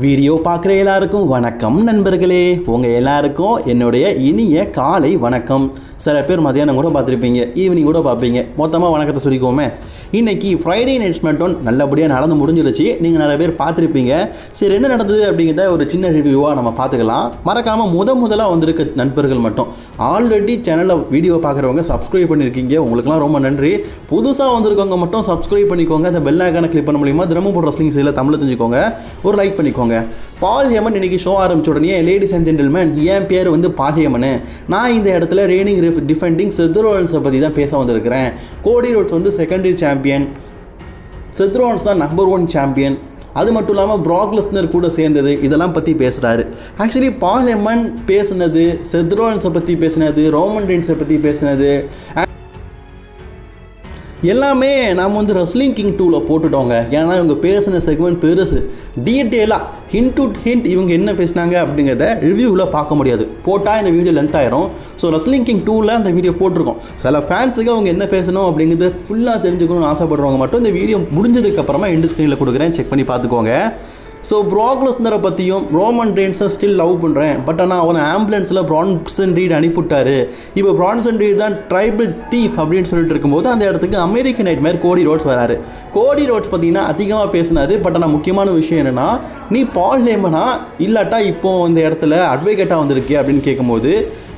Video பார்க்குற எல்லாருக்கும் வணக்கம் நண்பர்களே. உங்கள் எல்லாருக்கும் என்னுடைய இனிய காலை வணக்கம். சில பேர் மதியானம் கூட பார்த்துருப்பீங்க ஈவினிங் கூட பார்ப்பீங்க. மொத்தமாக வணக்கத்தை சொல்லிக்கோமே இன்னைக்கு ஃப்ரைடே நைட் ஸ்மெட்டோன் நல்லபடியாக நடந்து முடிஞ்சிருச்சு. நீங்கள் நிறைய பேர் பார்த்துருப்பீங்க. சரி என்ன நடந்தது அப்படிங்கிறத ஒரு சின்ன ரிவ்யூவாக நம்ம பார்த்துக்கலாம். மறக்காமல் முத முதலாக வந்திருக்க நண்பர்கள் மட்டும். ஆல்ரெடி சேனலில் வீடியோ பார்க்குறவங்க சப்ஸ்கிரைப் பண்ணியிருக்கீங்க உங்களுக்குலாம் ரொம்ப நன்றி. புதுசாக வந்திருக்கவங்க மட்டும் சப்ஸ்கிரைப் பண்ணிக்கோங்க. அந்த பெல் ஐக்கானை கிளிக் பண்ண மூலியமாக தினமும் போடுற ரஸ்லிங் செய்யல தமிழ் தெரிஞ்சுக்கோங்க. ஒரு லைக் பண்ணிக்கோங்க. பால் ஹேமன் இன்னைக்கு ஷோ ஆரம்பிச்ச உடனே லேடிஸ் அண்ட் ஜென்டில்மேன் என் பேர் வந்து பால் ஹேமன். நான் இந்த இடத்துல ரெய்னிங் டிஃபெண்டிங் செத்ரோல்ஸை பற்றி தான் பேச வந்திருக்கிறேன். கோடி ரோட்ஸ் வந்து செகண்டரி சாம்பியன் செத்ரோன்ஸ் தான் நம்பர் ஒன் சாம்பியன் அது மட்டும் இல்லாமல் ப்ராக்லஸ்னர் கூட சேர்ந்தது. இதெல்லாம் பற்றி பேசுகிறாரு ஆக்சுவலி பால் எம்மன் பேசுனது செத்ரோன்ஸை பற்றி பேசுனது ரோமன் ரீன்ஸை பற்றி பேசுனது எல்லாமே நாம் வந்து ரஸ்லிங் கிங் டூவில் போட்டுட்டோங்க. ஏன்னா இவங்க பேசின செக்மெண்ட் பெருசு. டீட்டெயிலாக ஹிண்ட் டு ஹிண்ட் இவங்க என்ன பேசினாங்க அப்படிங்கிறத ரிவ்யூவில் பார்க்க முடியாது. போட்டால் இந்த வீடியோ லென்த் ஆயிரும். ஸோ ரஸ்லிங் கிங் டூவில் அந்த வீடியோ போட்டிருக்கோம். சில ஃபேன்ஸுக்கு அவங்க என்ன பேசணும் அப்படிங்கிறது ஃபுல்லாக தெரிஞ்சுக்கணும்னு ஆசைப்படுறவங்க மட்டும் இந்த வீடியோ முடிஞ்சதுக்கப்புறமா எண்டு ஸ்க்ரீனில் கொடுக்குறேன். செக் பண்ணி பார்த்துக்கோங்க. ஸோ ப்ராக்லஸ்னரை பற்றியும் ரோமன் ரேன்ஸை ஸ்டில் லவ் பண்ணுறேன் பட் ஆனால் அவனை ஆம்புலன்ஸில் பிரான்சன் ரீட் அனுப்பிவிட்டாரு. இப்போ பிரான்சன் ரீட் தான் ட்ரைபிள் தீஃப் அப்படின்னு சொல்லிட்டு இருக்கும்போது அந்த இடத்துக்கு அமெரிக்கன் நைட் மேர் கோடி ரோட்ஸ் வராரு. கோடி ரோட்ஸ் பார்த்தீங்கன்னா அதிகமாக பேசினார். பட் ஆனால் முக்கியமான விஷயம் என்னென்னா நீ பால் லேமனா இல்லாட்டா இப்போது இந்த இடத்துல அட்வொகேட்டாக வந்திருக்கே அப்படின்னு கேட்கும்போது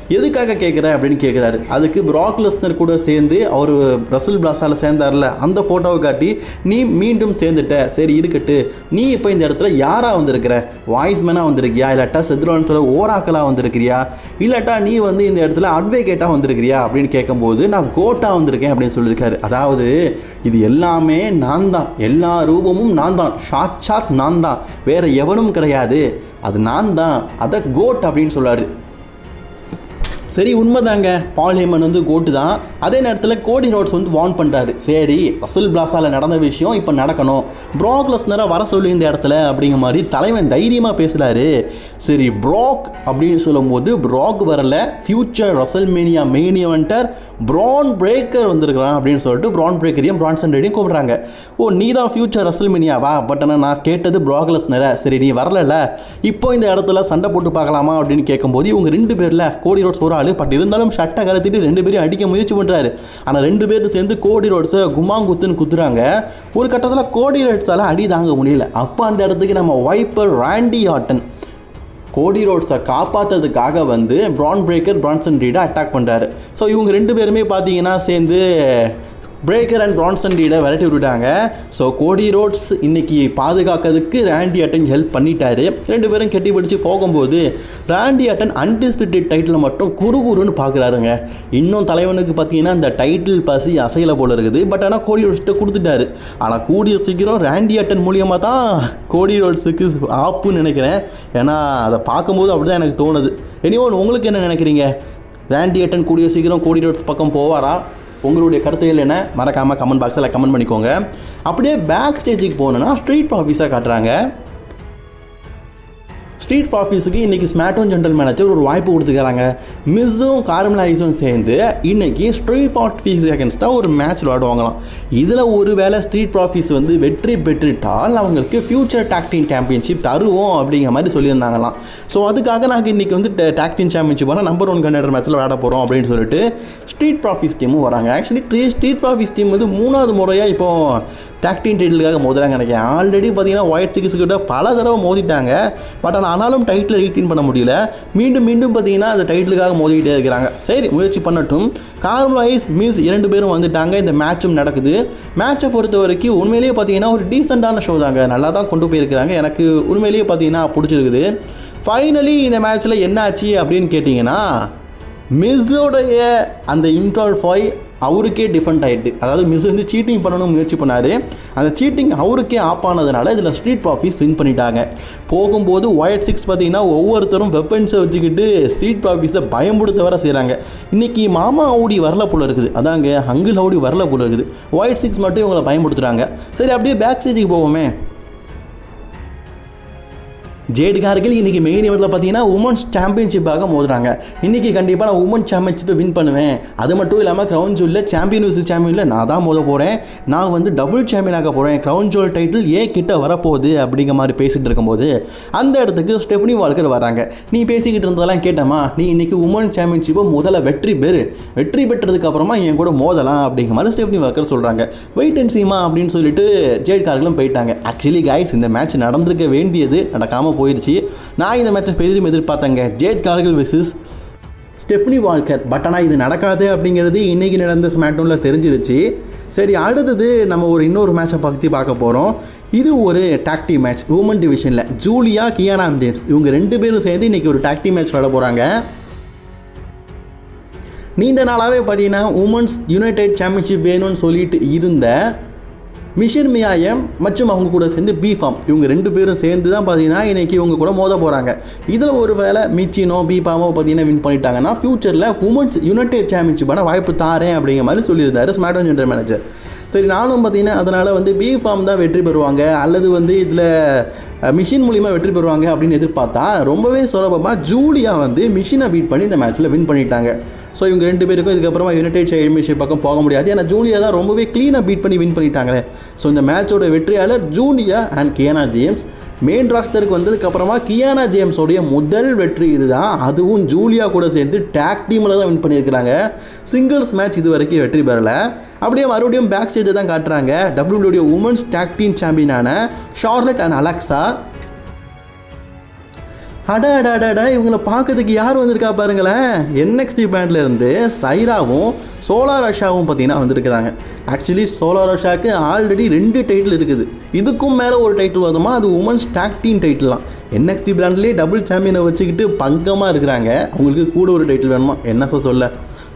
எதுக்காக கேட்குற அப்படின்னு கேட்குறாரு அதுக்கு ப்ராக் லெஸ்னர் கூட சேர்ந்து அவர் ரசல் பிளாஸால் சேர்ந்தார்ல அந்த ஃபோட்டோவை காட்டி நீ மீண்டும் சேர்ந்துட்ட. சரி இருக்கட்டு. நீ இப்போ இந்த இடத்துல யாராக வந்திருக்கிற? வாய்ஸ்மேனாக வந்திருக்கியா? இல்லாட்டா செத்ரோன்னு ஓராக்களாக வந்திருக்கிறியா? இல்லாட்டா நீ வந்து இந்த இடத்துல அட்வொகேட்டாக வந்திருக்கிறியா? அப்படின்னு கேட்கும்போது நான் கோட்டாக வந்திருக்கேன் அப்படின்னு சொல்லியிருக்காரு அதாவது இது எல்லாமே நான் தான். எல்லா ரூபமும் நான் தான். சாட்சாத் நான் தான். வேறு எவனும் கிடையாது. அது நான் தான். அதை கோட் அப்படின்னு சொல்றாரு சரி உண்மைதாங்க. பால் ஹேமன் வந்து கோட்டு தான். அதே நேரத்தில் கோடி ரோட்ஸ் வந்து வார்ன் பண்ணுறாரு சரி ரசல் பிளாஸாவில் நடந்த விஷயம் இப்போ நடக்கணும். ப்ராக் லெஸ்னரை வர சொல்லி இந்த இடத்துல அப்படிங்கிற மாதிரி தலைவன் தைரியமாக பேசுகிறாரு சரி ப்ராக் அப்படின்னு சொல்லும்போது ப்ராக் வரல. Future WrestleMania main eventer Bron Breakker வந்திருக்கிறான் அப்படின்னு சொல்லிட்டு ப்ரான் பிரேக்கரையும் ப்ரான்சன் ரெடியும் கூப்பிட்றாங்க. ஓ நீ தான் ஃபியூச்சர் ரசல் மேனியாவா பட் ஆனால் நான் கேட்டது ப்ராக் லெஸ்னரை. சரி நீ வரல இப்போ இந்த இடத்துல சண்டை போட்டு பார்க்கலாமா அப்படின்னு கேட்கும்போது இவங்க ரெண்டு பேரில் கோடி ரோட்ஸ் ஒரு ஆள் பட் இருந்தாலும் ஷட்டை கலத்திட்டு ரெண்டு பேரும் அடிக்க முயற்சி பண்ணுறாரு ஆனால் ரெண்டு பேரும் சேர்ந்து கோடி ரோட்ஸை குமாங்குத்துன்னு குத்துறாங்க. ஒரு கட்டத்தில் கோடி ரோட்ஸால் அடி தாங்க முடியல. அப்போ அந்த இடத்துக்கு நம்ம வைப்பர் ராண்டி ஆட்டன் கோடி ரோட்ஸை காப்பாற்றுறதுக்காக வந்து பிரான் பிரேக்கர் பிரான்சன் ரீடை அட்டாக் பண்ணுறாரு ஸோ இவங்க ரெண்டு பேருமே பார்த்தீங்கன்னா சேர்ந்து பிரேக்கர் அண்ட் பிரான்சன் டீலை விரட்டி விட்டுட்டாங்க. ஸோ கோடி ரோட்ஸ் இன்னைக்கு பாதுகாக்கிறதுக்கு ரேண்டி அட்டன் ஹெல்ப் பண்ணிட்டாரு. ரெண்டு பேரும் கெட்டி பிடிச்சி போகும்போது ரேண்டி அட்டன் அன்டிஸ்பிட்டட் டைட்டில் மட்டும் குறுகுறுன்னு பார்க்குறாருங்க இன்னும் தலைவனுக்கு பார்த்தீங்கன்னா இந்த டைட்டில் பசி அசையில போல இருக்குது. பட் ஆனால் கோடி ரோட்ஸ்கிட்ட கொடுத்துட்டாரு. ஆனால் கூடிய சீக்கிரம் ரேண்டி அட்டன் மூலியமாக தான் கோடி ரோட்ஸுக்கு ஆப்புன்னு நினைக்கிறேன். ஏன்னா அதை பார்க்கும்போது அப்படி தான் எனக்கு தோணுது. எனிவோன் உங்களுக்கு என்ன நினைக்கிறீங்க? ரேண்டி அட்டன் கூடிய சீக்கிரம் கோடி ரோட்ஸ் பக்கம் போவாரா? உங்களுடைய கருத்துகள் என்ன? மறக்காமல் கமெண்ட் பாக்ஸில் கமெண்ட் பண்ணிக்கோங்க. அப்படியே பேக் ஸ்டேஜுக்கு போனோன்னா ஸ்ட்ரீட் ஆஃபீஸாக காட்டுறாங்க. ஸ்ட்ரீட் ஆஃபீஸுக்கு இன்றைக்கி ஸ்மார்ட்டோன் ஜென்ரல் மேனேஜர் ஒரு வாய்ப்பு கொடுத்துக்கிறாங்க மிஸ்ஸும் கார்மலைஸும் சேர்ந்து இன்னைக்கு ஸ்ட்ரீட் ஆஃபீஸ் அகேன்ஸ்டாக ஒரு மேட்ச் விளையாடுவாங்களாம் இதில் ஒரு வேளை ஸ்ட்ரீட் ஆஃபீஸ் வந்து வெற்றி பெற்றுட்டால் அவங்களுக்கு ஃபியூச்சர் டாக்டிங் சாம்பியன்ஷிப் தருவோம் அப்படிங்கிற மாதிரி சொல்லியிருந்தாங்களாம். ஸோ அதுக்காக நாங்கள் இன்றைக்கி வந்து டாக்டிங் சாம்பியன்ஷிப் வர நம்பர் ஒன் கண்டர் மேட்ச்சில் விளையாட போகிறோம் அப்படின்னு சொல்லிட்டு ஸ்ட்ரீட் ப்ராஃபீஸ் டீமும் வராங்க. ஆக்சுவலி ஸ்ட்ரீட் ப்ராஃபீஸ் டீம் வந்து மூணாவது முறையாக இப்போ டாக்டிங் டைட்டிலுக்காக மோதுறாங்க நினைக்கிறேன். ஆல்ரெடி பார்த்தீங்கன்னா ஒயிட் சிக்ஸ் கிட்ட பல தடவை மோதிட்டாங்க. பட் ஆனால் ஆனாலும் டைட்டில் ரீட்டைன் பண்ண முடியல. மீண்டும் மீண்டும் பார்த்தீங்கன்னா அந்த டைட்டிலுக்காக மோதிக்கிட்டே இருக்கிறாங்க. சரி முயற்சி பண்ணட்டும். கார்மலைஸ் மிஸ் இரண்டு பேரும் வந்துட்டாங்க. இந்த மேட்சும் நடக்குது. மேட்சை பொறுத்த வரைக்கும் உண்மையிலேயே பார்த்தீங்கன்னா ஒரு டீசெண்டான ஷோ தாங்க. நல்லா தான் கொண்டு போயிருக்கிறாங்க. எனக்கு உண்மையிலேயே பார்த்தீங்கன்னா பிடிச்சிருக்குது. ஃபைனலி இந்த மேட்ச்சில் என்ன ஆச்சு அப்படின்னு கேட்டிங்கன்னா மிஸ்ஸோடைய அந்த இன்ட்ரோல் ஃபாய் அவருக்கே டிஃபெண்ட் ஆகிட்டு அதாவது மிஸ் வந்து சீட்டிங் பண்ணணும்னு முயற்சி பண்ணார். அந்த சீட்டிங் அவருக்கே ஆப் ஆனதுனால இதில் ஸ்ட்ரீட் ப்ராஃபீஸ் வின் பண்ணிட்டாங்க. போகும்போது ஒயட் சிக்ஸ் பார்த்தீங்கன்னா ஒவ்வொருத்தரும் வெப்பன்ஸை வச்சுக்கிட்டு ஸ்ட்ரீட் பாஃபீஸை பயம்படுத்த வர செய்கிறாங்க இன்றைக்கி மாமா ஓடி வரல போல இருக்குது. அதாங்க அங்கிள் ஓடி வரல போல இருக்குது. ஒயிட் சிக்ஸ் மட்டும் இவங்களை பயன்படுத்துகிறாங்க சரி அப்படியே பேக் ஸ்டேஜுக்கு போவோமே. ஜேடு கார்கள் இன்றைக்கி மெயின் இவரில் பார்த்தீங்கன்னா உமன்ஸ் சாம்பியன்ஷிப்பாக மோதுறாங்க. இன்றைக்கி கண்டிப்பாக நான் உமன் சாம்பியன்ஷிப்பை வின் பண்ணுவேன். அது மட்டும் இல்லாமல் க்ரௌன் ஜூலில் சாம்பியன் வர்சஸ் சாம்பியனில் நான் தான் மோத போகிறேன் நான் வந்து டபுள் சாம்பியன் ஆக போகிறேன் க்ரௌன் ஜோல் டைட்டில் ஏன் கிட்ட வரப்போகுது அப்படிங்கிற மாதிரி பேசிகிட்டு இருக்கும்போது அந்த இடத்துக்கு ஸ்டெஃப்னி வால்கர் வராங்க. நீ பேசிக்கிட்டு இருந்ததெல்லாம் கேட்டமா நீ இன்னைக்கு உமன் சாம்பியன்ஷிப்பை முதல்ல வெற்றி பெறு. வெற்றி பெற்றதுக்கு அப்புறமா என் கூட மோதலாம் அப்படிங்கிற மாதிரி ஸ்டெஃப்னி வால்கர் சொல்கிறாங்க வெயிட் அண்ட் சீமா அப்படின்னு சொல்லிட்டு ஜேட் கார்களும் போயிட்டாங்க. ஆக்சுவலி கைஸ் இந்த மேட்ச் நடந்திருக்க வேண்டியது நடக்காமல் போயிடுச்சு நான் இந்த மேட்சை பெரிதும் எதிர்பார்த்தேங்க. Jade Cargill versus Stephanie Walker but ஆனால் இது நடக்காது அப்படிங்கிறது இன்றைக்கி நடந்த ஸ்மாக்டவுனில் தெரிஞ்சிருச்சு. சரி அடுத்தது நம்ம ஒரு இன்னொரு மேட்சை பற்றி பார்க்க போகிறோம் இது ஒரு டாக்டி மேட்ச் உமன் டிவிஷனில் ஜூலியா கியானாம் ஜேம்ஸ் இவங்க ரெண்டு பேரும் சேர்ந்து இன்றைக்கி ஒரு டாக்டி மேட்ச் விளாட போகிறாங்க நீண்ட நாளாகவே பார்த்தீங்கன்னா உமன்ஸ் யுனைடெட் சாம்பியன்ஷிப் வேணும்னு சொல்லிட்டு இருந்த மிஷின் மியாயம் மற்றும் அவங்க கூட சேர்ந்து பி ஃபார்ம் இவங்க ரெண்டு பேரும் சேர்ந்து தான் பார்த்தீங்கன்னா இன்றைக்கி இவங்க கூட மோத போகிறாங்க இதில் ஒரு வேளை மிச்சினோ பிஃபாமோ பார்த்தீங்கன்னா வின் பண்ணிட்டாங்கன்னா ஃபியூச்சரில் உமன்ஸ் யுனைடெட் சாம்பியன்ஷிப்பான வாய்ப்பு தாரேன் அப்படிங்கிற மாதிரி சொல்லியிருந்தாரு ஸ்மார்ட் ஜென்டர் மேனேஜர் சரி நானும் பார்த்தீங்கன்னா அதனால் வந்து பி ஃபார்ம் தான் வெற்றி பெறுவாங்க. அல்லது வந்து இதில் மிஷின் மூலிமா வெற்றி பெறுவாங்க அப்படின்னு எதிர்பார்த்தா ரொம்பவே சுலபமாக ஜூலியா வந்து மிஷினை பீட் பண்ணி இந்த மேட்ச்சில் வின் பண்ணிட்டாங்க. ஸோ இவங்க ரெண்டு பேருக்கும் இதுக்கப்புறமா யுனைடெட் சாம்பியன்ஷிப் பக்கம் போக முடியாது. ஏன்னா ஜூலியா தான் ரொம்பவே க்ளீனாக பீட் பண்ணி வின் பண்ணிட்டாங்களே. ஸோ இந்த மேட்சோட வெற்றியாளர் Giulia and Kiana James main ராஸ்டருக்கு வந்ததுக்கப்புறமா கியானா ஜேம்ஸோடைய முதல் வெற்றி இதுதான். அதுவும் ஜூலியா கூட சேர்ந்து டேக் டீமில் தான் வின் பண்ணியிருக்கிறாங்க. சிங்கிள்ஸ் மேட்ச் இது வரைக்கும் வெற்றி பெறலை. அப்படியே மறுபடியும் பேக் ஸ்டேஜை தான் காட்டுறாங்க. டபிள்யூடைய உமன்ஸ் டேக் டீம் சாம்பியனான ஷார்லட் அண்ட் அலெக்ஸா அட அட அட அட இவங்களை பார்க்கறதுக்கு யார் வந்திருக்கா பாருங்களேன். என்எக்ஸ்டி பேண்ட்ல இருந்து சைராவும் சோலார் ரஷாவும் பார்த்தீங்கன்னா வந்திருக்கிறாங்க. ஆக்சுவலி சோலார் ரஷாக்கு ஆல்ரெடி ரெண்டு டைட்டில் இருக்குது. இதுக்கும் மேலே ஒரு டைட்டில் வருமா அது உமன்ஸ் டாக் டீம் டைட்டிலாம் என்எக்ஸ்டி பிராண்ட்லேயே டபுள் சாம்பியனை வச்சுக்கிட்டு பங்கமாக இருக்கிறாங்க. அவங்களுக்கு கூட ஒரு டைட்டில் வேணுமா? என்ன சார் சொல்ல?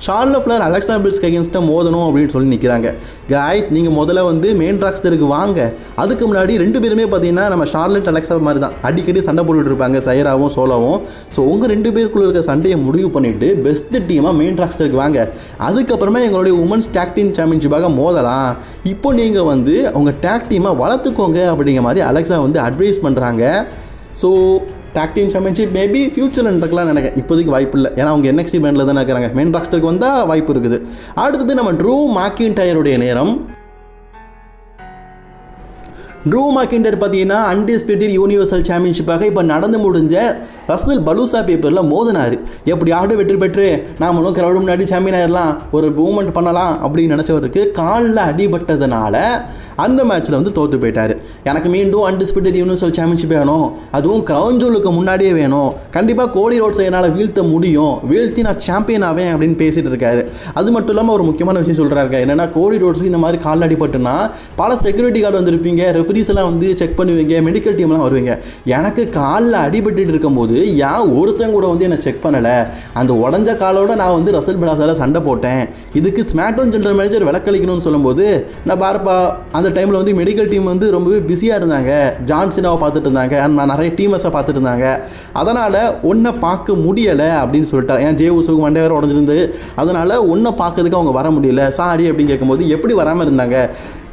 ஷார்ல ஃபிளர் அலெக்சா பில்ஸ்க்கு அகேன்ஸ்டாக மோதணும் அப்படின்னு சொல்லி நிற்கிறாங்க காய்ஸ் நீங்கள் முதல்ல வந்து மெயின் ராக்ஸ்டருக்கு வாங்க. அதுக்கு முன்னாடி ரெண்டு பேருமே பார்த்தீங்கன்னா நம்ம ஷார்லட் அலெக்சா மாதிரி தான். அடிக்கடி சண்டை போட்டுட்டு இருப்பாங்க சைராவும் சோலாவும். ஸோ உங்கள் ரெண்டு பேருக்குள்ள இருக்க சண்டையை முடிவு பண்ணிவிட்டு பெஸ்ட் டீமாக மெயின் ராக்ஸ்டருக்கு வாங்க. அதுக்கப்புறமா எங்களுடைய உமன்ஸ் டேக் டீம் சாம்பியன்ஷிப்பாக மோதலாம். இப்போ நீங்கள் வந்து அவங்க டேக் டீமாக வளர்த்துக்கோங்க அப்படிங்கிற மாதிரி அலெக்சா வந்து அட்வைஸ் பண்ணுறாங்க ஸோ டாக்டீம் சாம்பியன்ஷிப் மேபி ஃபியூச்சரில் நடக்கலாம் நினைக்கிறேன் இப்போதைக்கு வாய்ப்பு இல்லை. ஏன்னா அவங்க என்எக்ஸி பேண்டில் தானே இருக்கிறாங்க மெயின் ராஸ்டருக்கு வந்தால் வாய்ப்பு இருக்குது. அடுத்தது நம்ம ட்ரூ மாக்கின் டயருடைய நேரம். ட்ரூ மாக்கிண்டர் பார்த்தீங்கன்னா அன்டிஸ்பியூட்டட் யூனிவர்சல் சாம்பியன்ஷிப்பாக இப்போ நடந்து முடிஞ்ச ரசல் பலூசா பேப்பரில் மோதினார். எப்படி ஆடு வெற்றி பெற்று நாமளும் கிரௌடு முன்னாடி சாம்பியன் ஆயிடலாம் ஒரு மூமெண்ட் பண்ணலாம் அப்படின்னு நினச்சவருக்கு காலில் அடிபட்டதுனால அந்த மேட்ச்சில் வந்து தோற்று போயிட்டார். எனக்கு மீண்டும் அன்டிஸ்பியூட்டட் யூனிவர்சல் சாம்பியன்ஷிப் வேணும். அதுவும் கிரவுன் ஜூலுக்கு முன்னாடியே வேணும். கண்டிப்பாக கோடி ரோட்ஸை என்னால் வீழ்த்த முடியும். வீழ்த்தி நான் சாம்பியன் ஆவேன் அப்படின்னு பேசிகிட்டு இருக்காரு. அது மட்டும் இல்லாமல் ஒரு முக்கியமான விஷயம் சொல்கிறாரு என்னென்னா கோடி ரோட்ஸுக்கு இந்த மாதிரி காலில் அடிபட்டுனா பல செக்யூரிட்டி கார்டு வந்திருப்பீங்க ரெஃபரிஸ் எல்லாம் வந்து செக் பண்ணுவீங்க மெடிக்கல் டீம்லாம் வருவீங்க. எனக்கு காலில் அடிபட்டு இருக்கும்போது ஏன் ஒருத்தன் கூட வந்து என்னை செக் பண்ணலை. அந்த உடஞ்ச காலோட நான் வந்து ரசல் பிராசால சண்டை போட்டேன். இதுக்கு ஸ்மாக்டவுன் ஜென்ரல் மேனேஜர் விளக்களிக்கணும்னு சொல்லும்போது நான் பார்ப்பா அந்த டைமில் வந்து மெடிக்கல் டீம் வந்து ரொம்பவே பிஸியாக இருந்தாங்க. ஜான்சினாவை பார்த்துட்டு இருந்தாங்க. அண்ட் நான் நிறைய டீமர்ஸை பார்த்துட்டு இருந்தாங்க. அதனால் ஒன்றை பார்க்க முடியலை அப்படின்னு சொல்லிட்டார் ஏன் ஜே உசுக்கு மண்டே வேறு உடஞ்சிருந்து. அதனால் ஒன்றை பார்க்கறதுக்கு அவங்க வர முடியல. சாரி அப்படின்னு கேட்கும்போது எப்படி வராமல் இருந்தாங்க?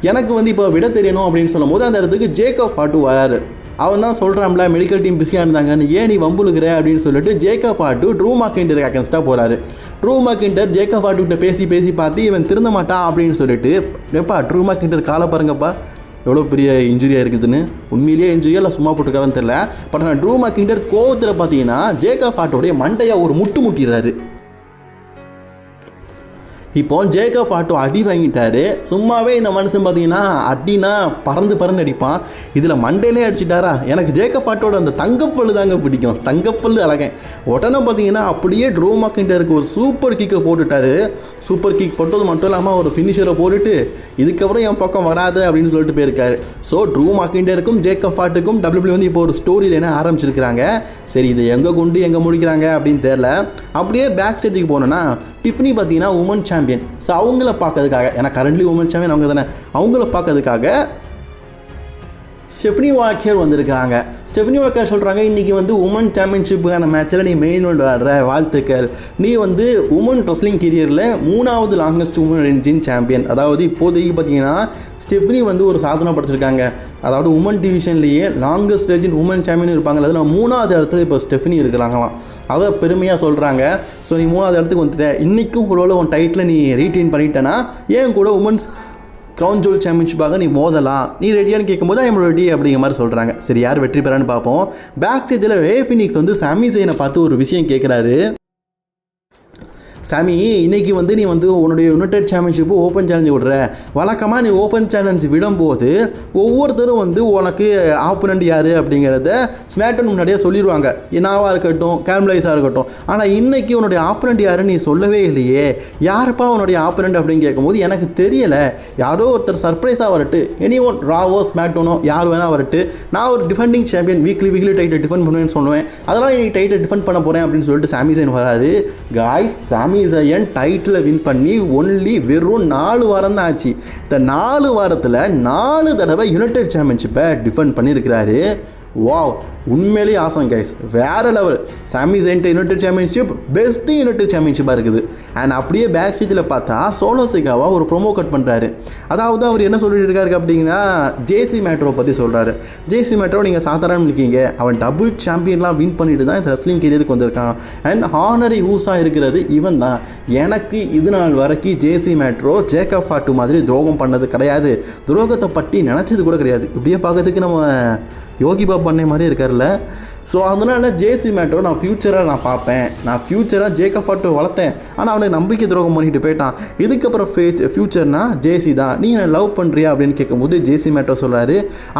எனக்கு வந்து இப்போ விட தெரியணும் அப்படின்னு சொல்லும்போது அந்த இடத்துக்கு ஜேக்கப் பாட்டு வராரு. அவன் தான் சொல்கிறான்ல மெடிக்கல் டீம் பிஸியாக இருந்தாங்கன்னு ஏன் நீ வம்புழுகிற? அப்படின்னு சொல்லிட்டு ஜேக்கப் பாட்டு ட்ரூ மாக்கிண்டர் அகேன்ஸ்டாக போகிறாரு ட்ரூ மார்க்கிண்டர் ஜேக்கப் பாட்டுக்கிட்ட பேசி பேசி பார்த்து இவன் திருந்த மாட்டான் அப்படின்னு சொல்லிட்டு எப்பா ட்ரூ மார்க்கிண்டர் காலை பாருங்கப்பா. எவ்வளோ பெரிய இன்ஜுரியாக இருக்குதுன்னு. உண்மையிலேயே இன்ஜுரியா இல்லை சும்மா போட்டுருக்காருன்னு தெரியல. பட் ஆனால் ட்ரூ மார்க்கிண்டர் கோவத்தில் பார்த்தீங்கன்னா ஜேக்கப் பாட்டோடைய மண்டையை ஒரு முட்டு முட்டிடுறாரு. இப்போ ஜேக்கப் ஆட்டோ அடி வாங்கிட்டாரு. சும்மாவே இந்த மனுஷன் பார்த்தீங்கன்னா அடினா பறந்து பறந்து அடிப்பான். இதில் மண்டையிலே அடிச்சிட்டாரா? எனக்கு ஜேக்கப் ஆட்டோட அந்த தங்கப்பல்லு தாங்க பிடிக்கும். தங்கப்பல்லு அழகன். உடனே பார்த்தீங்கன்னா அப்படியே ட்ரோ இருக்க ஒரு சூப்பர் கிக்கை போட்டுட்டாரு. சூப்பர் கிக் போட்டது மட்டும் இல்லாமல் ஒரு ஃபினிஷரை போட்டுட்டு இதுக்கப்புறம் என் பக்கம் வராது அப்படின்னு சொல்லிட்டு போயிருக்காரு. ஸோ ட்ரூ மாக்கிண்டருக்கும் ஜேக்கப் ஆட்டுக்கும் டபிள்யூ வந்து இப்போ ஒரு ஸ்டோரியில் என்ன ஆரம்பிச்சிருக்கிறாங்க. சரி இதை எங்கே கொண்டு எங்கே முடிக்கிறாங்க அப்படின்னு தெரில அப்படியே பேக் ஸ்டேஜுக்கு போனோன்னா டிஃப்னி பார்த்தீங்கன்னா உமன் சாம்பியன் ஸோ அவங்கள பார்க்கறதுக்காக ஏன்னா கரண்ட்லி உமன் சாம்பியன் அவங்க தானே அவங்கள பார்க்கறதுக்காக ஸ்டெஃப்னி வாக்கர் வந்திருக்கிறாங்க. ஸ்டெஃப்னி வாக்கர் சொல்கிறாங்க இன்றைக்கி வந்து உமன் சாம்பியன்ஷிப்புக்கான மேட்ச்சில் நீ மெயின் விளாடுற வாழ்த்துக்கள். நீ வந்து உமன் ரெஸ்லிங் கெரியரில் மூணாவது லாங்கஸ்ட் உமன் ரெஞ்சின் சாம்பியன் அதாவது இப்போதைக்கு பார்த்தீங்கன்னா ஸ்டெஃப்னி வந்து ஒரு சாதனை படைச்சிருக்காங்க. அதாவது உமன் டிவிஷன்லேயே லாங்கஸ்ட் ரெஜின் உமன் சாம்பியன் இருப்பாங்க அதில் மூணாவது இடத்துல இப்போ ஸ்டெஃப்னி இருக்கிறாங்களாம். அதை பெருமையாக சொல்கிறாங்க ஸோ நீ மூணாவது இடத்துக்கு வந்துட்ட. இன்றைக்கும் ஒருவேளை உன் டைட்டில் நீ ரீட்டைன் பண்ணிட்டேன்னா ஏன் கூட உமன்ஸ் க்ரௌன் ஜோல் சாம்பியன்ஷிப்பாக நீ மோதலாம்? நீ ரெடியான்னு கேட்கும்போது ஐம் ரெடி அப்படிங்கிற மாதிரி சொல்கிறாங்க சரி யார் வெற்றி பெறான்னு பார்ப்போம். பேக் ஸ்டேஜில் ரே ஃபினிக்ஸ் வந்து சாமி செய்யனை பார்த்து ஒரு விஷயம் கேட்குறாரு சாமி இன்னைக்கு வந்து நீ வந்து உன்னுடைய யுனைடெட் சாம்பியன்ஷிப்பு ஓப்பன் சேலஞ்சு விடுற. வழக்கமாக நீ ஓப்பன் சேலஞ்ச் விடும்போது ஒவ்வொருத்தரும் வந்து உனக்கு ஆப்பனண்ட் யார் அப்படிங்கிறத ஸ்மேட்டன் முன்னாடியே சொல்லிடுவாங்க என்னாவாக இருக்கட்டும் கேம்லைஸாக இருக்கட்டும். ஆனால் இன்னைக்கு உன்னுடைய ஆப்பனண்ட் யாருன்னு நீ சொல்லவே இல்லையே. யாருப்பா உன்னுடைய ஆப்பனண்ட் அப்படின்னு கேட்கும்போது எனக்கு தெரியலை. யாரோ ஒருத்தர் சர்ப்ரைஸாக வரட்டு எனி ஒன் ராவோ ஸ்மேட்டோனோ யார் வேணால் வரட்டு நான் ஒரு defending champion weekly weekly title defend பண்ணுவேன்னு சொல்லுவேன். அதெல்லாம் நீ டைட்டில் டிஃபெண்ட் பண்ண போகிறேன் அப்படின்னு சொல்லிட்டு சாமி சைன் வராது. Guys Sami Zayn title win பண்ணி ஒன்லி வெறும் நாலு வாரம் தான் ஆச்சு. இந்த நாலு வாரத்தில் நாலு தடவை யுனைடெட் சாம்பியன்ஷிப்பை டிஃபெண்ட் பண்ணியிருக்கிறாரு வாவ் உண்மையிலேயே ஆசம் கைஸ் வேறு level Sami Zayn United championship best United சாம்பியன்ஷிப்பாக இருக்குது. அண்ட் அப்படியே பேக் சீட்டில் பார்த்தா சோலோ சிகாவாக ஒரு ப்ரொமோ கட் பண்ணுறாரு அதாவது அவர் என்ன சொல்லிட்டு இருக்காரு அப்படிங்கன்னா ஜேசி மேட்ரோ பற்றி சொல்கிறாரு ஜேசி மேட்ரோ நீங்கள் சாதாரண இருக்கீங்க. அவன் டபுள் சாம்பியன்லாம் வின் பண்ணிட்டு தான் இந்த ரெஸ்லிங் கெரியருக்கு வந்திருக்கான். அண்ட் ஹானரி ஊஸாக இருக்கிறது இவன் தான். எனக்கு இது நாள் வரைக்கும் ஜேசி மேட்ரோ ஜேக்கப் ஃபாட்டு மாதிரி துரோகம் பண்ணது கிடையாது. துரோகத்தை பற்றி நினச்சது கூட கிடையாது. இப்படியே பார்க்கறதுக்கு நம்ம யோகி பாபு பண்ண மாதிரி தெரில ஸோ அதனால் ஜேசி மேட்டோ நான் ஃப்யூச்சராக நான் பார்ப்பேன். நான் ஃப்யூச்சராக ஜேக்கப் ஃபாட்டோ வளர்த்தேன். ஆனால் அவனை நம்பிக்கை துரோகம் பண்ணிட்டு போயிட்டான். இதுக்கப்புறம் ஃபே ஃப்யூச்சர்னா ஜேசி தான். நீ என்ன லவ் பண்ணுறியா அப்படின்னு கேட்கும்போது ஜேசி மேட்டோ சொல்கிறாரு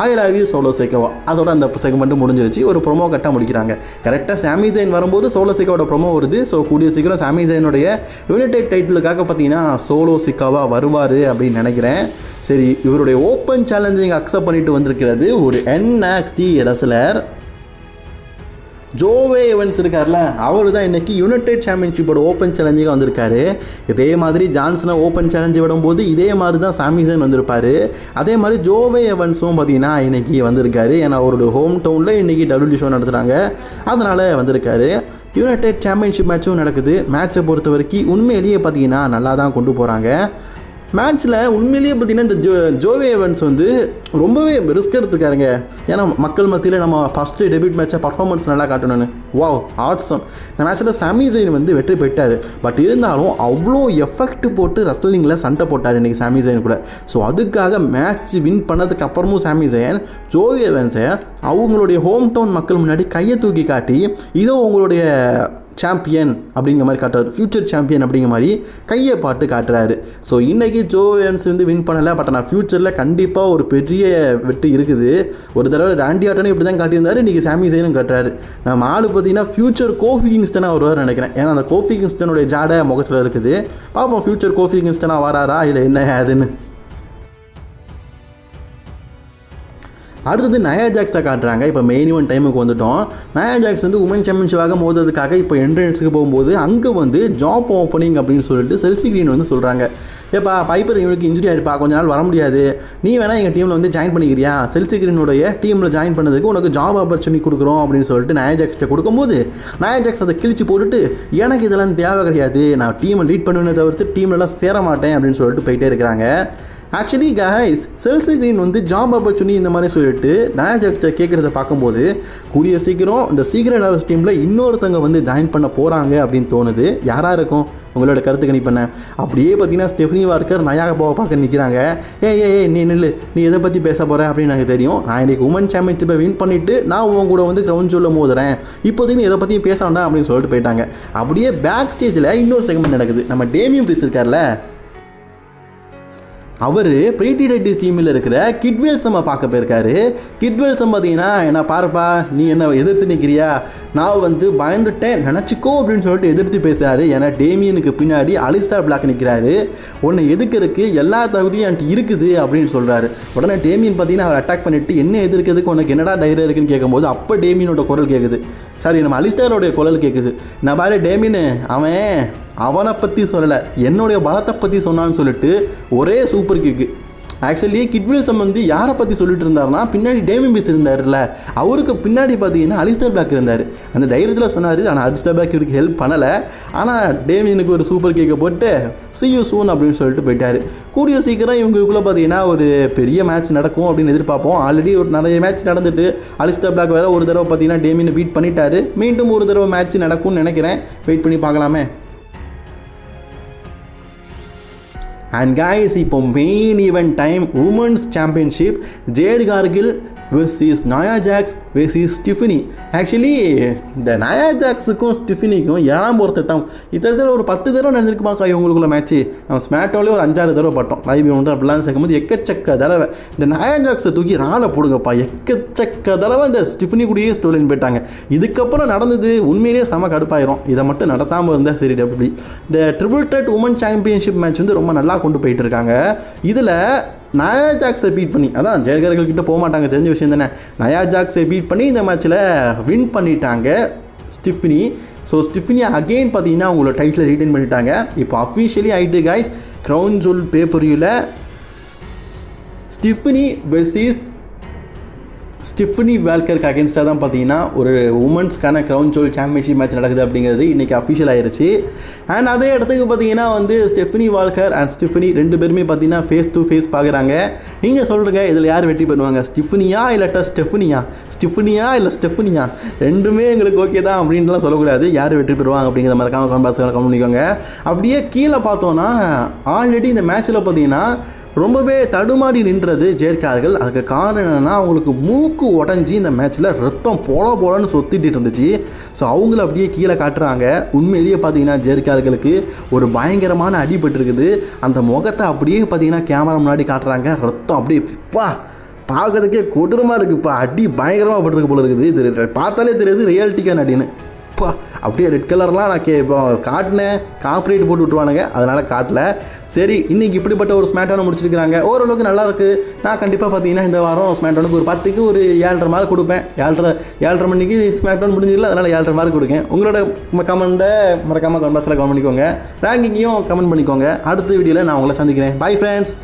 I love you Solo Sikoa அதோட அந்த செக்மெண்ட்டு முடிஞ்சிருச்சு. ஒரு ப்ரொமோ கட்டாக முடிக்கிறாங்க. கரெக்டாக சாமி ஜெயின் வரும்போது சோலோ சிக்காவோட ப்ரொமோ வருது. ஸோ கூடிய சீக்கிரம் சாமி ஜெயினுடைய யுனைடெட் டைட்டிலுக்காக பார்த்தீங்கன்னா சோலோ சிக்காவாக வருவார் அப்படின்னு நினைக்கிறேன். சரி இவருடைய ஓப்பன் சேலஞ்சிங் அக்செப்ட் பண்ணிட்டு வந்திருக்கிறது ஒரு என்எக்ஸ்டி ரசலர் ஜோவே எவன்ஸ் இருக்கார்ல அவர் தான் இன்றைக்கி யுனைடெட் சாம்பியன்ஷிப்போட ஓப்பன் சேலஞ்சுக்கு வந்திருக்காரு. இதே மாதிரி ஜான்சனை ஓப்பன் சேலஞ்சு விடும்போது இதே மாதிரி தான் சாமிசன் வந்திருப்பார். அதே மாதிரி ஜோவே எவன்ஸும் பார்த்தீங்கன்னா இன்றைக்கி வந்திருக்காரு. ஏன்னா அவரோட ஹோம் டவுனில் இன்றைக்கி டபிள்யூ ஷோ நடத்துகிறாங்க அதனால் வந்திருக்காரு. யுனைடெட் சாம்பியன்ஷிப் மேட்சும் நடக்குது. மேட்சை பொறுத்த வரைக்கும் உண்மையிலேயே பார்த்தீங்கன்னா நல்லா தான் கொண்டு போகிறாங்க மேட்ச்சில் உண்மையிலேயே பார்த்தீங்கன்னா இந்த ஜோ ஜோவே எவன்ஸ் வந்து ரொம்பவே ரிஸ்க் எடுத்துக்காருங்க ஏன்னா மக்கள் மத்தியில் நம்ம ஃபஸ்ட்டு டெபியூட் மேட்சை பர்ஃபார்மன்ஸ் நல்லா காட்டணும்னு. வாவ் ஆட்ஸம் இந்த மேட்ச்சில் சாமி ஜெயின் வந்து வெற்றி பெற்றார். பட் இருந்தாலும் அவ்வளோ எஃபெக்ட் போட்டு ரஸ்லிங்கில் சண்டை போட்டார் இன்றைக்கி சாமி ஜெயின் கூட. ஸோ அதுக்காக மேட்ச் வின் பண்ணதுக்கு அப்புறமும் சாமி ஜெயன் ஜோவி எவன்ஸை அவங்களுடைய ஹோம் டவுன் மக்கள் முன்னாடி கையை தூக்கி காட்டி இதோ உங்களுடைய சாம்பியன் அப்படிங்கிற மாதிரி காட்டுறாரு. ஃப்யூச்சர் சாம்பியன் அப்படிங்கிற மாதிரி கையை பாட்டு காட்டுறாரு. ஸோ இன்றைக்கி ஜோவியன்ஸ் வந்து வின் பண்ணலை பட் ஆனால் ஃப்யூச்சரில் கண்டிப்பாக ஒரு பெரிய வெற்றி இருக்குது. ஒரு தடவை ராண்டி ஆட்டனும் இப்படி தான் காட்டியிருந்தாரு இன்றைக்கி சாமி சைனும் காட்டுறாரு. நம்ம ஆள் பார்த்தீங்கன்னா ஃப்யூச்சர் கோஃபி கிங்ஸ்டனாக வருவார் நினைக்கிறேன். ஏன்னா அந்த கோஃபி கிங்ஸ்டனுடைய ஜாடை முகத்தில் இருக்குது. பார்ப்போம் ஃப்யூச்சர் கோஃபி கிங்ஸ்டனாக வராரா இல்லை என்ன அதுன்னு. அடுத்தது நயா ஜாக்ஸை காட்டுறாங்க. இப்போ மெயின் ஒன் டைமுக்கு வந்துட்டோம். நயா ஜாக்ஸ் வந்து உமன் சாம்பியன்ஷிப்பாக மோதுறதுக்காக இப்போ என்ட்ரன்ஸுக்கு போகும்போது அங்கே வந்து ஜாப் ஓப்பனிங் அப்படின்னு சொல்லிட்டு செல்சி கிரீன் வந்து சொல்கிறாங்க ஏப்பா பைப்பர் இவனுக்கு இன்ஜுரி ஆயிருப்பா கொஞ்ச நாள் வர முடியாது. நீ வேணால் எங்கள் டீமில் வந்து ஜாயின் பண்ணிக்கிறியா? செல்சி கிரீனுடைய டீமில் ஜாயின் பண்ணதுக்கு உனக்கு ஜாப் ஆப்பர்ச்சுனிட்டி கொடுக்குறோம் அப்படின்னு சொல்லிட்டு நயா ஜாக்ஸ்கிட்ட கொடுக்கும்போது நயா ஜாக்ஸ் அதை கிழிச்சு போட்டுட்டு எனக்கு இதெல்லாம் தேவை கிடையாது. நான் டீமை லீட் பண்ணுவேனே தவிர்த்து டீம்லலாம் சேர மாட்டேன் அப்படின்னு சொல்லிட்டு போயிட்டே இருக்கிறாங்க. ஆக்சுவலி கைஸ் செல்சி கிரீன் வந்து ஜாப் ஆப்பர்ச்சுனிட்டி இந்த மாதிரி சொல்லிட்டு நயாஜாக்டர் கேட்குறத பார்க்கும்போது கூடிய சீக்கிரம் இந்த சீக்கிரம் ஹவர்ஸ் டீமில் இன்னொருத்தங்க வந்து ஜாயின் பண்ண போகிறாங்க அப்படின்னு தோணுது. யாராக இருக்கும்? உங்களோட கருத்து கணிப்பண்ண அப்படியே பார்த்தீங்கன்னா ஸ்டெஃப்னி வார்க்கர் நயாபாவை பார்க்க நிற்கிறாங்க ஏ ஏ ஏ நீ நில்லு. நீ எதை பற்றி பேச போகிற அப்படின்னு எனக்கு தெரியும். நான் இன்றைக்கி உமன் சாம்பியன்ஷிப்பை வின் பண்ணிவிட்டு நான் உன் கூட வந்து கிரவுண்ட் சொல்ல மோதுறேன். இப்போதைக்கு நீ எதை பற்றியும் பேச வேண்டாம் அப்படின்னு சொல்லிட்டு போயிட்டாங்க. அப்படியே பேக் ஸ்டேஜில் இன்னொரு செக்மெண்ட் நடக்குது. நம்ம டேமியும் பிரிஸ் இருக்கார்ல. அவர் பிரீட்டி ரெட்டிஸ் டீமில் இருக்கிற கிட்வேல்ஸம்மை பார்க்க போயிருக்காரு. கிட்வேல்ஸம் பார்த்தீங்கன்னா என்ன பாருப்பா நீ என்ன எதிர்த்து நிற்கிறியா நான் வந்து பயந்துட்டேன் நினச்சிக்கோ அப்படின்னு சொல்லிட்டு எதிர்த்து பேசுகிறாரு ஏன்னா டேமியனுக்கு பின்னாடி அலிஸ்டார் பிளாக் நிற்கிறாரு உன்னை எதுக்கிறதுக்கு எல்லா தகுதியும் என்கிட்ட இருக்குது அப்படின்னு சொல்கிறாரு உடனே டேமியன் பார்த்தீங்கன்னா அவர் அட்டாக் பண்ணிட்டு என்ன எதிர்க்கிறதுக்கு உனக்கு என்னடா தைரியம் இருக்குன்னு கேட்கும்போது அப்போ டேமியனோட குரல் கேட்குது சாரி நம்ம அலிஸ்டாரோடைய குரல் கேட்குது நான் பாரு டேமின் அவன் அவனை பற்றி சொல்லலை. என்னுடைய பலத்தை பற்றி சொன்னான்னு சொல்லிட்டு ஒரே சூப்பர் கிக்கு ஆக்சுவலி கிட்வில்சம் வந்து யாரை பற்றி சொல்லிட்டு இருந்தாருன்னா பின்னாடி டேமி பீஸ் இருந்தார்ல அவருக்கு பின்னாடி பார்த்தீங்கன்னா அலிஸ்டர் பிளாக் இருந்தார். அந்த தைரியத்தில் சொன்னார் ஆனால் அலிஸ்டர் பிளாக் இவருக்கு ஹெல்ப் பண்ணலை. ஆனால் டேமினுக்கு ஒரு சூப்பர் கேக்கை போட்டு சியூ சூன் அப்படின்னு சொல்லிட்டு போயிட்டார். கூடிய சீக்கிரம் இவங்களுக்குள்ளே பார்த்தீங்கன்னா ஒரு பெரிய மேட்ச் நடக்கும் அப்படின்னு எதிர்பார்ப்போம். ஆல்ரெடி ஒரு நிறைய மேட்ச் நடந்துட்டு அலிஸ்டர் பிளாக் வேறு ஒரு தடவை பார்த்தீங்கன்னா டேமினு பீட் பண்ணிட்டாரு. மீண்டும் ஒரு தடவை மேட்ச் நடக்கும்னு நினைக்கிறேன். வெயிட் பண்ணி பார்க்கலாமே. அண்ட் காய்ஸ் இப்போ main event time women's championship Jade Cargill versus Nia Jax versus Stephanie actually இந்த நயா ஜாக்ஸுக்கும் ஸ்டிஃபினிக்கும் ஏழாம் ஒருத்தர் தான். இத்தனை ஒரு பத்து தடவை நடந்திருக்குமாக்கா இவங்களுக்குள்ள மேட்ச்சு நம்ம ஸ்மேட்டோலேயே ஒரு அஞ்சாறு தடவை பட்டோம் லைவ் ஒன்று அப்படிலாம் சேர்க்கும்போது எக்கச்சக்க தடவை. இந்த நயா ஜாக்ஸை தூக்கி ராலை போடுங்கப்பா. எக்கச்சக்க தடவை இந்த ஸ்டிஃபினி கூடயே ஸ்டோலின் போயிட்டாங்க. இதுக்கப்புறம் நடந்தது உண்மையிலேயே செம கடுப்பாயிரும். இதை மட்டும் நடத்தாமல் இருந்தால் சரி அப்படி இந்த ட்ரிபிள் டெட் உமன் சாம்பியன்ஷிப் மேட்ச் வந்து ரொம்ப நல்லா கொண்டு போயிட்டு இருக்காங்க. இதில் நயா ஜாக்ஸை பீட் பண்ணி அதான் ஜெயகர்கள் கிட்ட போக மாட்டாங்க தெரிஞ்ச விஷயம் தானே. நயா ஜாக்ஸை பீட் பண்ணி இந்த மேட்ச்சில் வின் பண்ணிட்டாங்க ஸ்டிஃபினி. ஸோ ஸ்டிஃபினி அகெயின் பார்த்தீங்கன்னா அவங்களோட டைட்டில் ரீட்டைன் பண்ணிட்டாங்க. இப்போ அஃபிஷியலி ஆகிட்டு கைஸ் க்ரௌன் ஜோல் பேப்பரியில் ஸ்டிஃபினி வெர்சஸ் ஸ்டிஃபனி வேல்கருக்கு அகேன்ஸ்டாக தான் பார்த்தீங்கன்னா ஒரு உமன்ஸ்க்கான க்ரௌன் ஜோல் சாம்பியன்ஷிப் மேட்ச் நடக்குது அப்படிங்கிறது இன்றைக்கி அஃபிஷியல் ஆயிருச்சு. அண்ட் அதே இடத்துக்கு பார்த்தீங்கன்னா வந்து ஸ்டெஃபனி வால்கர் அண்ட் ஸ்டிஃபனி ரெண்டு பேருமே பார்த்தீங்கன்னா ஃபேஸ் டு ஃபேஸ் பார்க்குறாங்க. நீங்கள் சொல்கிறீங்க இதில் யார் வெற்றி பண்ணுவாங்க ஸ்டிஃபனியா இல்லாட்டா ஸ்டெஃபனியா? ஸ்டிஃபனியா இல்லை ஸ்டெஃபனியா? ரெண்டுமே எங்களுக்கு ஓகே தான் அப்படின்ட்டுலாம் சொல்லக்கூடாது. யார் வெற்றி பெறுவாங்க அப்படிங்கிற மாதிரி காம காம்பாஸில் கமெண்ட் பண்ணிக்கோங்க. அப்படியே கீழே பார்த்தோன்னா ஆல்ரெடி இந்த மேட்ச்சில் பார்த்தீங்கன்னா ரொம்பவே தடுமாறி நின்றது ஜெயிக்கார்கள் அதுக்கு காரணம் என்னென்னா அவங்களுக்கு மூக்கு உடஞ்சி இந்த மேட்ச்சில் ரத்தம் போல போலன்னு சொத்திட்டு இருந்துச்சு. ஸோ அவங்கள அப்படியே கீழே காட்டுறாங்க. உண்மையிலேயே பார்த்தீங்கன்னா ஜெயிக்கார்களுக்கு ஒரு பயங்கரமான அடிபட்டிருக்குது அந்த முகத்தை அப்படியே பார்த்தீங்கன்னா கேமரா முன்னாடி காட்டுறாங்க. ரத்தம் அப்படியே பா பார்க்கறதுக்கே கொடூரமாக இருக்குப்பா. அடி பயங்கரமாக பட்டிருக்கு போல இருக்குது. இது பார்த்தாலே தெரியுது ரியாலிட்டிக்கான அடின்னு. அப்பா அப்படியே ரெட் கலர்லாம் நான் கே இப்போ காட்டினேன். காப்பரேட் போட்டு விட்டுருவானுங்க. அதனால் காட்டல. சரி இன்றைக்கி இப்படிப்பட்ட ஒரு ஸ்மேட்டான முடிச்சிருக்கிறாங்க. ஓரளவுக்கு நல்லாயிருக்கு நான் கண்டிப்பாக பார்த்தீங்கன்னா இந்த வாரம் ஸ்மேட்டோனுக்கு ஒரு பத்துக்கு ஒரு ஏழரை மார்க் கொடுப்பேன். ஏழரை ஏழரை மணிக்கு ஸ்மேட்டோன் முடிஞ்சதில்ல அதனால் ஏழரை மார்க் கொடுக்கேன். உங்களோட கமெண்ட்டை மறக்காமல் கமெண்ட் பாக்ஸில் கமெண்ட் பண்ணிக்கோங்க. ரேங்கிங்கையும் கமெண்ட் பண்ணிக்கோங்க. அடுத்த வீடியோவில் நான் உங்களை சந்திக்கிறேன். Bye friends